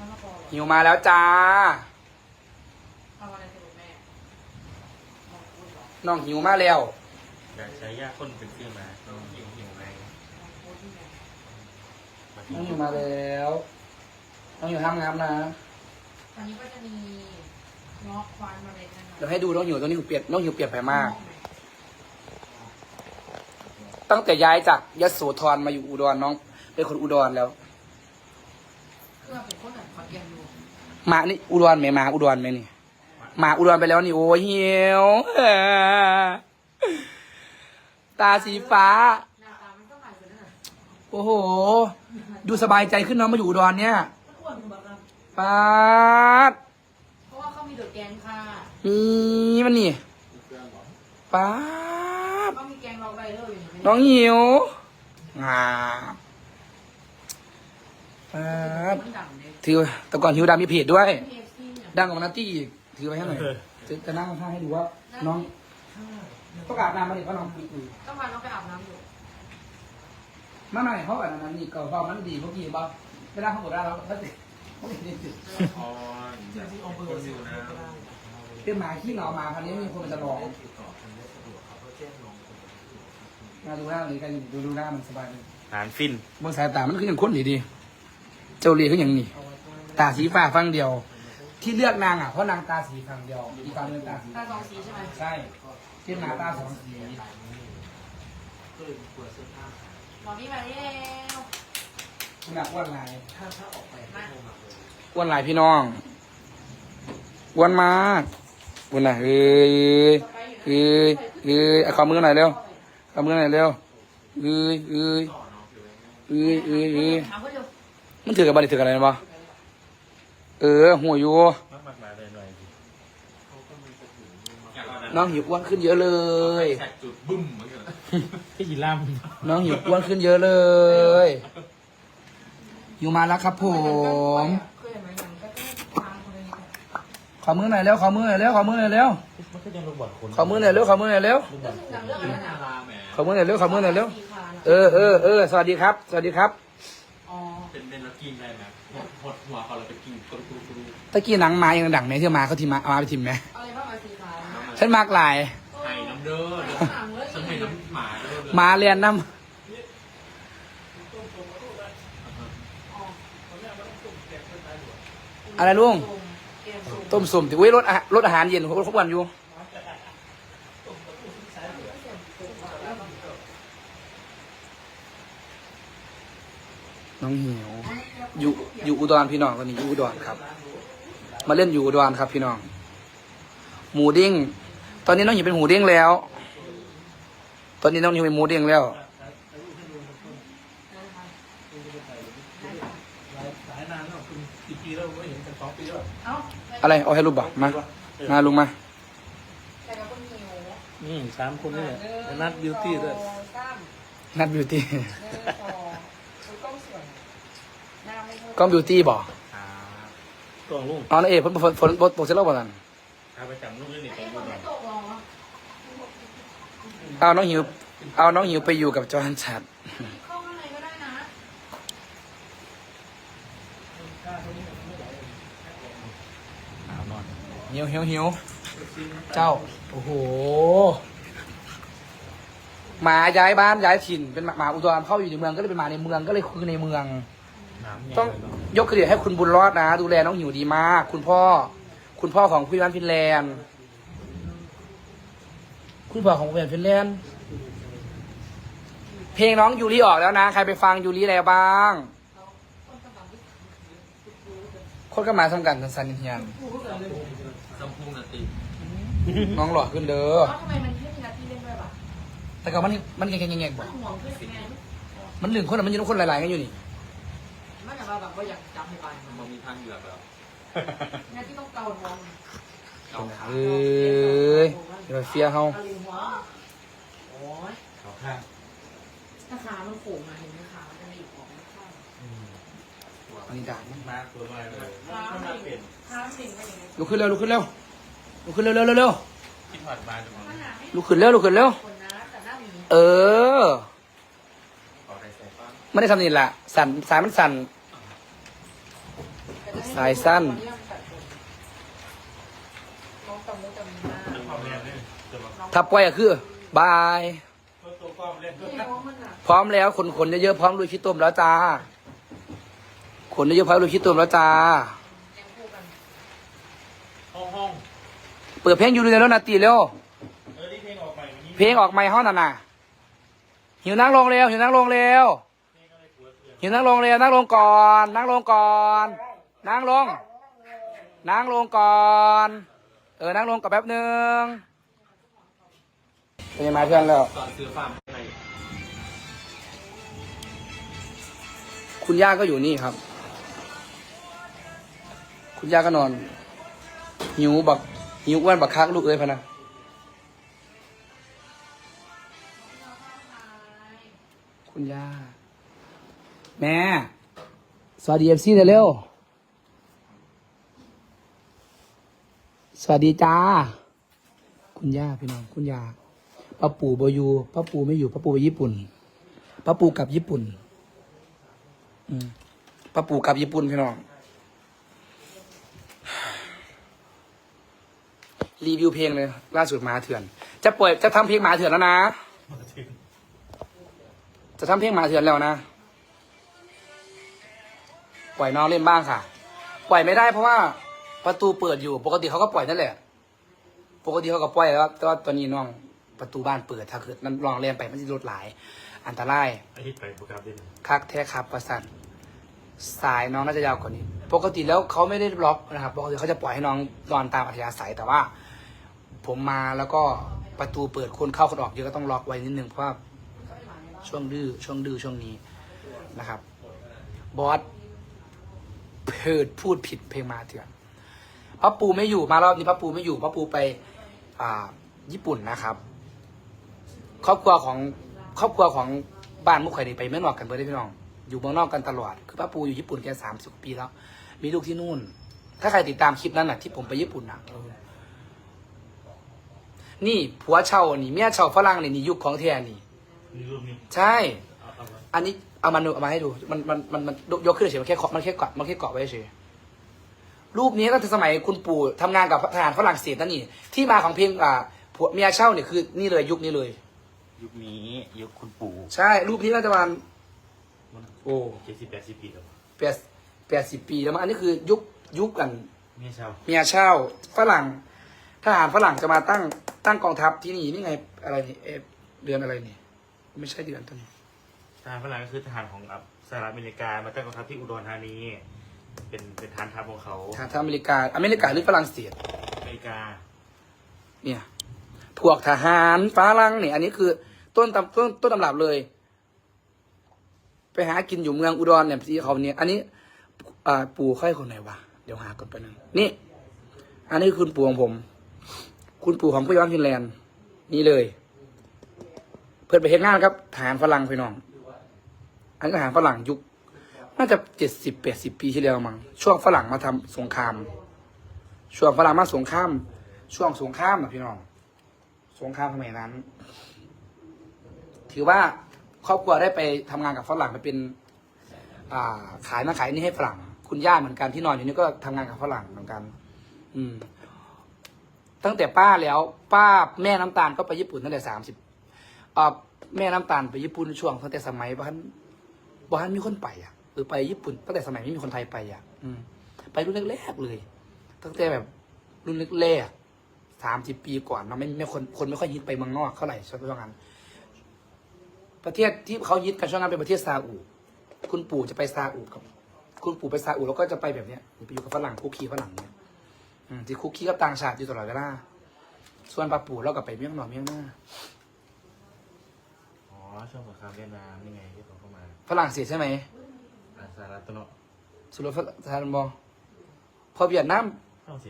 มะละกอเหรอหิวมาแล้วจ้า เอาอะไรสรุปแม่มองพูดเหรอน้องหิวมาแล้ว อยากใช้ยาข้นเป็นชื่อมาหิวหิวไหมมองพูดที่ไหนน้องหิวมาแล้ว น้องหิวห้ามงามนะตอนนี้ก็จะมีเงาะควานมาเลยนะคะเดี๋ยวให้ดูน้องหิวตอนนี้หิวเปลี่ยนน้องหิวเปลี่ยนไปมาก ตั้งแต่ย้ายจากยโสธรมาอยู่อุดรน้อง เป็นคนอุดรแล้ว เพื่อเป็นคน มานี่อุดรไหมมาอุดรไหมนี่มาอุดรไปแล้วนี่โอ้ยหิวตาสีฟ้าหน้าตามันก็ใหม่กว่านั้นน่ะโอ้โห ดูสบายใจขึ้นเน้องมาอยู่อุดรเนี่ยมันอ้วนกว่าแบบนั้นปาดเพราะว่าเขามีโดดแกงค่ะนี่มันนี่ปาดเขามีแกงเราไรเลยอย่างนี้น้องหิวงา ปาดมันดังเลยถือแต่ก่อนหิวดำมีเพจด้วยมีเอฟซีเนี่ยดังกว่านัตตี้อีกถือไว้ให้หน่อยจะจะนั่งข้างให้ดูว่า น้องต้องอาบน้ำมาดิเพราะน้องปิดอยู่ต้องมาน้องไปอาบน้ำอยู่มาหน่อยเขาแบบนั้นนี่เก่าเก่ามันดีเพราะกี่บ้าเวลาเขาบอกได้แล้วเขาติดเขาติดนี่ติดอ๋อจากคนอยู่นะเป็นหมาขี้เหงาหมาพันนี้มีคนมันจะร้องมาดูหน้าเลยกันดูดูหน้ามันสบายเลยหานฟินบางสายตามันคืออย่างคนดีดี เจ้าเรียคืออย่างนี้ ตาสีฟ้าฟังเดียว ที่เลือกนางอะเพราะนางตาสีฟังเดียวอีกฝั่งหนึงตาสีตาสองสีใช่ไหมใช่ที่หมาตาสองสีหมอนี่มาแล้วคุณอยากอ้วนลายมาอ้วนลายพี่น้องอ้วนมากอ้วนลายเอ้ยเอ้ยเอ้ยเอาขอมือหน่อยเร็วขอมือหน่อยเร็วเอ้ยเอ้ยเอ้ยเอ้ยเอ้ยถามเขาอยู่ มันถือกับบอลถือกับอะไรนะบ่เออหัวอยู่มากมากหลายเลยหน่อยดิน้องหิวอ้วนขึ้นเยอะเลย แท็กจุดบึ้มเหมือนกันพี่ยีล่ำน้องหิวอ้วนขึ้นเยอะเลยอยู่มาแล้วครับผมเคยเห็นไหมอย่างก็ต้องทางคนนี้ขอมือหน่อยเร็วขอมือหน่อยเร็วขอมือหน่อยเร็วมันก็ยังระบาดคนขอมือหน่อยเร็วขอมือหน่อยเร็วก็ถึงหนังเรื่องนั้นอะลาแหมขอมือหน่อยเร็วขอมือหน่อยเร็วสีขานะเออเออเออสวัสดีครับ สวัสดีครับอ๋อ เป็นเล่นแล้วกินได้ไหมหดหดหัวเขาเราไปกินกรุกรุกรุกตะกี้หนังมายังดังไหมที่มาเขาทีมาเอามาไปทิมไหมอะไรบ้างมาสีขาฉันมากหลายไห้น้ำเด้อฉันให้น้ำหมาเด้อมาเรียนน้ำอะไรลุงเกมสูงต้มสุ่มติอุ้ยรถอาหารรถอาหารเย็นเขาทุกวันอยู่ น้องหิวอยู่อยู่อุดรพี่น้องตอนนี้อยู่อุดรครับ มาเล่นอยู่อุดรครับ พี่น้อง หมูเด้ง ตอนนี้น้องหิวเป็นหมูเด้งแล้ว ตอนนี้น้องหิวเป็นหมูเด้งแล้วเอ้าอะไรเอาให้รูปบ่มามาลุงมาใครกับคนหิวนี่สามคนนี่แหละนัดบิวตี้ด้วยสามนัดบิวตี้ หนึ่งสองคุณกล้องสวย หน้าไม่เท่าก้องบิวตี้บ่อ่าตัวลุงอ๋อนั่นเองฝนฝนฝนฝนตกเสร็จแล้วบ่กันถ้าไปจำลูกเล่นนี่ไอ้ต้องคดูนหน่ไม่อยตกลงอะเอาน้องหิว เอาน้องหิวไปอยู่กับจอห์นชัดเข้าข้างในก็ได้นะหาวนอนหิวหิวหิวเจ้า โอ้โหหมาย้ายบ้านย้ายถิ่นเป็นหมาหมาอุดรเข้าอยู่ในเมืองก็เลยเป็นหมาในเมืองก็เลยคือในเมืองน้ำ ต้องยกเครดิตให้คุณบุญรอดนะ ดูแลน้องหิวดีมาก คุณพ่อ คุณพ่อของพี่บ้านฟินแลนด์ คุณพ่อของพี่บ้านฟินแลนด์ เพลงน้องยูริออกแล้วนะ ใครไปฟังยูริแล้วบ้าง คนก็มาทำกันสันสันเฮียนจำพุงนาตีน้องหล่อขึ้นเด้อแล้วทำไมมันไม่มีนัดที่เล่นด้วยวะแต่ก็มันมันแง่ๆๆบ่มันห่วงเพื่อนไงมันหนึ่งคนอะมันอยืนคนหลายๆกันอยู่นี่ มันแบบว่าแบบว่าอยากจำให้ไปมันมีทางเหลือกแล้วงั้นที่ต้องเกาท้องเอาขาเอ้ยอย่าไปเฟียเฮาตะลิงหัวโอ้ยเอาข้างถ้าขามันโขงมาเห็นไหมขามันจะมีออกมาข้างอันนี้ด่ามาตัวมาเลยขาต้มัอนงมาเปลี่ยนขามันดิ่งไปอย่างนี้ลุกขึ้นเร็วลุกขึ้นเร็วลุกขึ้นเร็วเร็วเร็วเร็วคิดผ่านมาจะมองมันหนาไม่ลุกขึ้นเร็วลุกขึ้นเร็วคนนะแต่หน้าหมีเออขอ ไม่ได้ทำนี่แหละสั่นสายมันสั่น สายสั้น ถ้าปล่อยก็คือบาย พร้อมแล้วขนขนเยอะๆพร้อมลุยขี้ต้มแล้วจ้าขนเยอะๆพร้อมลุยขี้ต้มแล้วจ้าเปิดเพลงอยู่ในรถนาตีเร็วเพลงออกไปวันนี้เพลงออกไม่ห้องน่ะนะหิวนั่งลงเร็วหิวนั่งลงเร็ว หิวนั่งลงเร็วนั่งลงก่อน นั่งลงก่อนนั่งลงนั่งลงก่อนเออนั่งลงก่อนแป๊บหนึ่งเป็นยังไงเพื่อนแล้วตอนซื้อฟาคุณย่าก็อยู่นี่ครับ คุณย่าก็นอนหิวบักหิวอ้วนบักคักลูกเอ้ยพะนะ แม่สวัสดีเอฟซีเร็วๆสวัสดีจ้า คุณย่าพี่น้องคุณย่าป้าปู่บอยู่ป้าปู่ไม่อยู่ป้าปู่ไปญี่ปุ่นป้าปู่กลับญี่ปุ่นอืมป้าปู่กลับญี่ปุ่นพี่น้องรีวิวเพลงเลย ล่าสุดหมาเถื่อน จะปล่อยจะทำเพลงหมาเถื่อนแล้วนะ จะทำเพลงหมาเถื่อนแล้วนะ ปล่อยน้องเล่นบ้างค่ะ ปล่อยไม่ได้เพราะว่าประตูเปิดอยู่ ปกติเขาก็ปล่อยนั่นแหละ ปกติเขาก็ปล่อยแล้วแต่ว่าตอนนี้น้องประตูบ้านเปิดถ้าเกิดนั่นลองเล่นไปมันจะลดหลาย อันตรายไอ้ที่ไปโปรแกรมดินคักแท้ครับประสันสายน้องน่าจะยาวกว่านี้ ปกติแล้วเขาไม่ได้บล็อกนะครับปกติเขาจะปล่อยให้น้องนอนตามอัธยาศัยแต่ว่า ผมมาแล้วก็ประตูเปิดคนเข้าคนออกเยอะก็ต้องล็อกไว้นิดนึงเพราะว่าช่วงดื้อช่วงดื้อช่วงนี้นะครับ บอส เพิดพูดผิดเพลงมาเถื่อนพ่อปูไม่อยู่มารอบนี้พ่อปูไม่อยู่พ่อปูไปอ่าญี่ปุ่นนะครับ ครอบครัวของครอบครัวของบ้านมุกไข่ดีไปเมืองนอกกันเบอร์ได้พี่น้อง อยู่เมืองนอกกันตลอด คือป้าปูอยู่ญี่ปุ่นแค่สามสิบปีแล้ว มีลูกที่นู่น ถ้าใครติดตามคลิปนั้นน่ะที่ผมไปญี่ปุ่นน่ะเออนี่ผัวเช่านี่เมียเช่าฝรั่งนี่นี่ยุคของแท้นี่ มีรูปนี้ ใช่เอาเอาไว้อันนี้ เอามาดูเอามาให้ดู มันมันมันมันยกขึ้นเฉยๆมันแค่เคาะมันแค่เกาะมันแค่เกาะไว้เฉยรูปนี้ตั้งแต่สมัยคุณปู่ทำงานกับทหารฝรั่งเศสนั่นนี่ ที่มาของเพลงอ่าผัวเมียเช่าเนี่ยคือนี่เลยยุคนี้เลย ยุคนี้ยุคคุณปู่ใช่ รูปนี้น่าจะประมาณมันโอ้เจ็ดสิบแปดสิบปีแล้วแปดแปดสิบปีแล้วมั้งอันนี้คือยุคยุคกันเมียชาวเมียเช่าฝรั่งทหารฝรั่งจะมาตั้งตั้งกองทัพที่นี่นี่ไงอะไรนี่เอฟเดือนอะไรนี่ ไม่ใช่เดือนตัวนี้ ทหารฝรั่งก็คือทหารของอับสหรัฐอเมริกามาตั้งกองทัพที่อุดรธานี เป็นเป็นฐานทัพของเขาทหารอเมริกา อเมริกาหรือฝรั่งเศส อเมริกาเนี่ย พวกทหารฝรั่งเนี่ย อันนี้คือต้นตำต้นต้นตำรับเลย ไปหากินอยู่เมืองอุดรเนี่ยที่เขาเนี่ย อันนี้อ่าปู่ค่อยคนไหนวะ เดี๋ยวหากดไปหนึ่งนี่ อันนี้คือคุณปู่ของผม คุณปู่ของผู้ย้อนฟินแลนด์ นี่เลย เพื่อนไปเห็นงานครับ ทหารฝรั่งพี่น้อง อันนี้ทหารฝรั่งยุค น่าจะเจ็ดสิบแปดสิบปีที่แล้วมั้งช่วงฝรั่งมาทำสงคราม ช่วงฝรั่งมาสงคราม ช่วงสงครามอะพี่น้อง สงครามสมัยนั้น ถือว่าครอบครัวได้ไปทำงานกับฝรั่งไปเป็น อ่า ขายมาขายนี่ให้ฝรั่ง คุณย่าเหมือนกันที่นอนอยู่นี่ก็ทำงานกับฝรั่งเหมือนกัน อืม ตั้งแต่ป้าแล้ว ป้าแม่น้ำตาลก็ไปญี่ปุ่นตั้งแต่สามสิบแม่น้ำตาลไปญี่ปุ่นช่วงตั้งแต่สมัยบ้าน บ้านมีคนไปอะหรือไปญี่ปุ่นตั้งแต่สมัยไม่มีคนไทยไปอะ อืม ไปรุ่นแรกๆเลย ตั้งแต่แบบรุ่นแรกๆสามสิบปีก่อนเนาไม่ไม่คนคนไม่ค่อยยิดไปเมืองนอกเท่าไหร่ช่วงนั้นประเทศที่เขายิดกันช่วงนั้นเป็นประเทศซาอุ คุณปู่จะไปซาอุกับ คุณปู่ไปซาอุแล้วก็จะไปแบบเนี้ยไปอยู่กับฝรั่งคุกคีฝรั่งเนี่ยอืมที่คุกคีกับต่างชาติอยู่ตลอดเวลา ส่วนป้าปู่เราก็ไปเมียงหนอเมียงหน้า อ๋อช่วงสงครามเวียดนามนี่ไงที่เขาเข้ามา ฝรั่งเศสใช่ไหมอ่าสหรัฐตะเนอะสุรฝรั่งบอพอเวียดนามต้องสิ